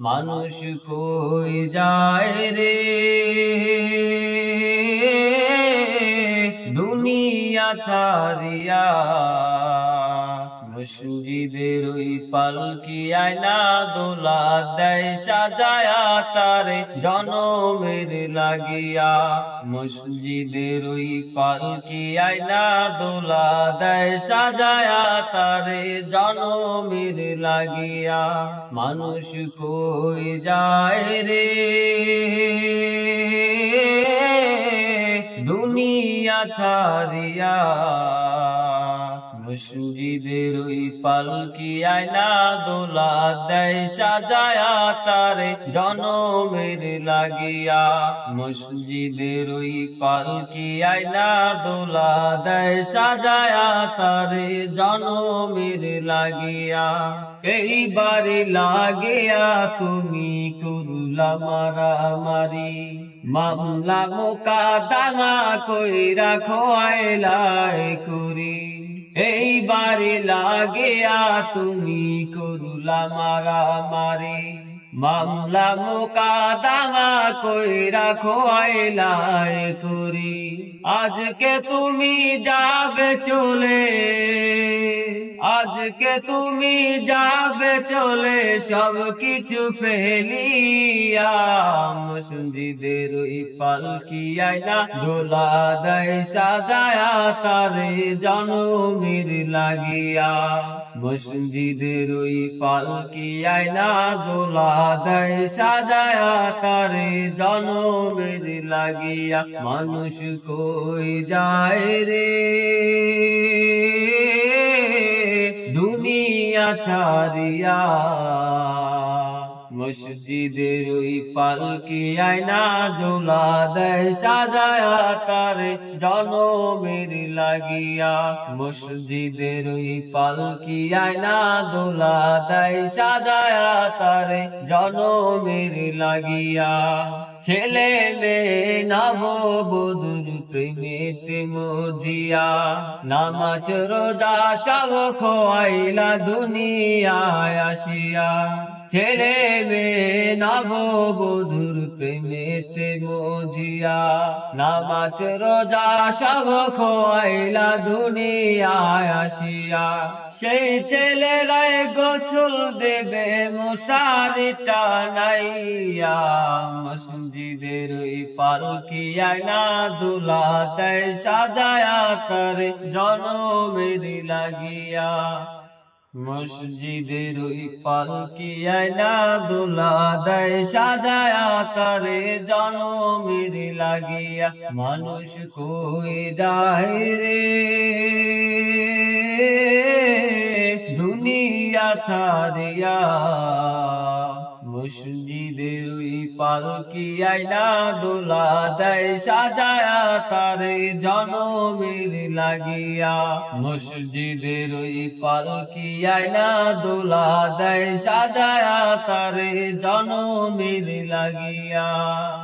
মানুষ কই যায় রে? দুনিয়া ছাড়িয়া মসজিদের ওই পালকি আয়না দোলা দেয় সাজায়া তারে জনমের লাগিয়া। মসজিদের ওই পালকি আয়না দোলা দেয় সাজায়া তারে জনমের লাগিয়া। মানুষ কই যায় রে? দুনিয়া ছাড়িয়া মসজিদের ওই পালকি আয়না দোলা দেয় সাজায়া তারে জনমের লাগিয়া। মসজিদের ওই পালকি আয়না দোলা দেয় সাজায়া তারে জনমের লাগিয়া। এইবারে লাগিয়া তুমি করুলা মারামারি, মামলা মোকা দাঙা কই রাখো আইলাই করি। এইবারে লাগিয়া তুমি করুলা মারামারি। মামলা মোকা দাঙা কই রাখো আইলাই করি আজকে তুমি যাবে চলে, আজকে তুমি যাবে চলে, সব কিছু ফেলিয়া মসজিদের ওই পালকি আইনা দোলা দেয়, সাজায়া তারে জনমের লাগিয়া। মসজিদের ওই পালকি আইনা দোলা দেয় সাজায়া তার জনমের লাগিয়া মানুষ কই যায় রে? দুনিয়া ছাড়িয়া মসজিদের ওই পালকি আয়না দোলা দেয় সাজায়া তারে জনমের লাগিয়া। মসজিদের ওই পালকি আয়না দোলা দেয় সাজায়া তারে জনমের লাগিয়া। ছেলে মেয়ে নব বধুর প্রেমেতে মজিয়া। নামাজ, রোজা সব খোয়াইলা দুনিয়ায় আসিয়া। ছেলে মেয়ে নব বধুর প্রেমেতে মজিয়া, নামাজ, রোজা সব খোয়াইলা দুনিয়ায় আসিয়া। সেই ছেলেরাই গোছল দেবে মশারি টানাইয়া মসজিদের ওই পালকি আয়না দুলা দেয় সাজায়া তারে জনমের লাগিয়া। মসজিদের ওই পালকি আয়না দুলা দেয় সাজায়া তারে জনমের লাগিয়া মানুষ কই যায় রে? দুনিয়া ছাড়িয়া মসজিদের ওই পালকি আইনা দোলা দেয়, সাজায়া তারে জনমের লাগিয়া। মসজিদের ওই পালকি আইনা দোলা দেয়, সাজায়া তারে জনমের লাগিয়া।